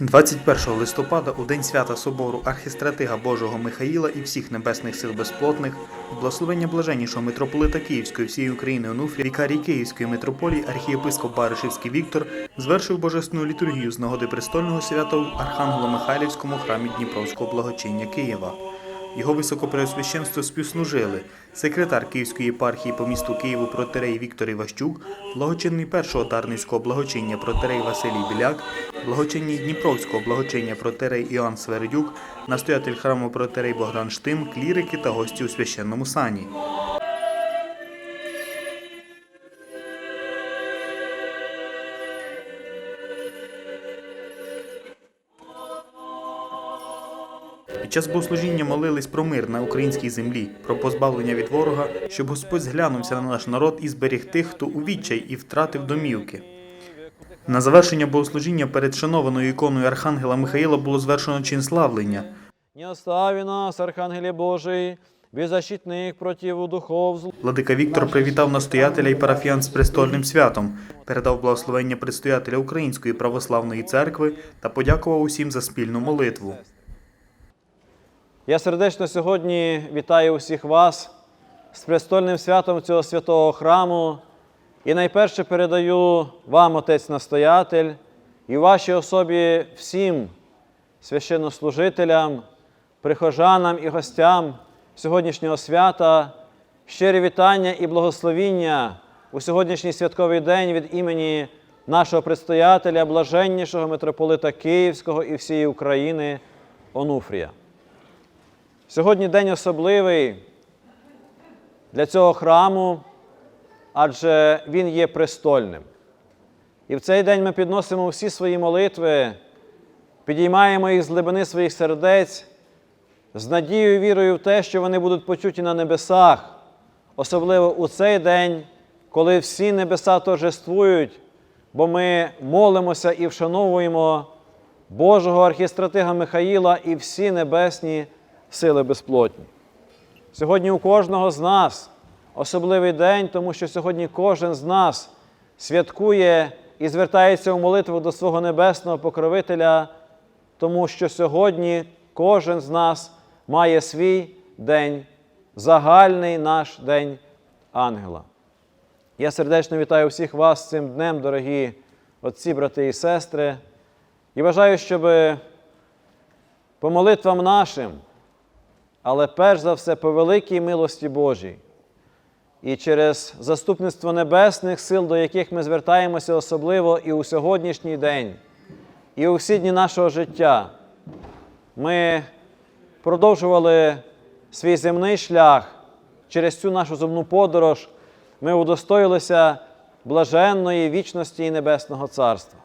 21 листопада, у день свята собору архістратига Божого Михаїла і всіх небесних сил безплотних, благословення блаженнішого митрополита Київської всієї України Онуфрія, вікарій Київської митрополії, архієпископ Баришівський Віктор звершив божественну літургію з нагоди престольного свята в Архангело-Михайлівському храмі Дніпровського благочиння Києва. Його високопреосвященство співслужили секретар Київської єпархії по місту Києву протерей Віктор Іващук, благочинний першого Дарницького благочиння протерей Василій Біляк, благочинний Дніпровського благочиння протерей Іоанн Свердюк, настоятель храму протерей Богдан Штим, клірики та гості у священному сані. Під час богослужіння молились про мир на українській землі, про позбавлення від ворога, щоб Господь зглянувся на наш народ і зберіг тих, хто у відчай і втратив домівки. На завершення богослужіння перед шанованою іконою Архангела Михаїла було звершено чин славлення. Не остави нас, Архангеле Божий, беззащитных против духов зл. Владика Віктор привітав настоятеля і парафіян з престольним святом, передав благословення предстоятеля Української православної церкви та подякував усім за спільну молитву. Я сердечно сьогодні вітаю усіх вас з престольним святом цього святого храму. І найперше передаю вам, отець настоятель, і вашій особі всім священнослужителям, прихожанам і гостям сьогоднішнього свята, щирі вітання і благословіння у сьогоднішній святковий день від імені нашого предстоятеля, блаженнішого митрополита Київського і всієї України Онуфрія. Сьогодні день особливий для цього храму, адже він є престольним. І в цей день ми підносимо всі свої молитви, підіймаємо їх з глибини своїх сердець, з надією і вірою в те, що вони будуть почуті на небесах, особливо у цей день, коли всі небеса торжествують, бо ми молимося і вшановуємо Божого архістратига Михаїла і всі небесні сили безплотні. Сьогодні у кожного з нас особливий день, тому що сьогодні кожен з нас святкує і звертається у молитву до свого небесного покровителя, тому що сьогодні кожен з нас має свій день, загальний наш день ангела. Я сердечно вітаю всіх вас цим днем, дорогі отці, брати і сестри, і бажаю, щоб по молитвам нашим але перш за все по великій милості Божій. І через заступництво небесних сил, до яких ми звертаємося особливо і у сьогоднішній день, і у всі дні нашого життя, ми продовжували свій земний шлях через цю нашу земну подорож, ми удостоїлися блаженної вічності і небесного царства.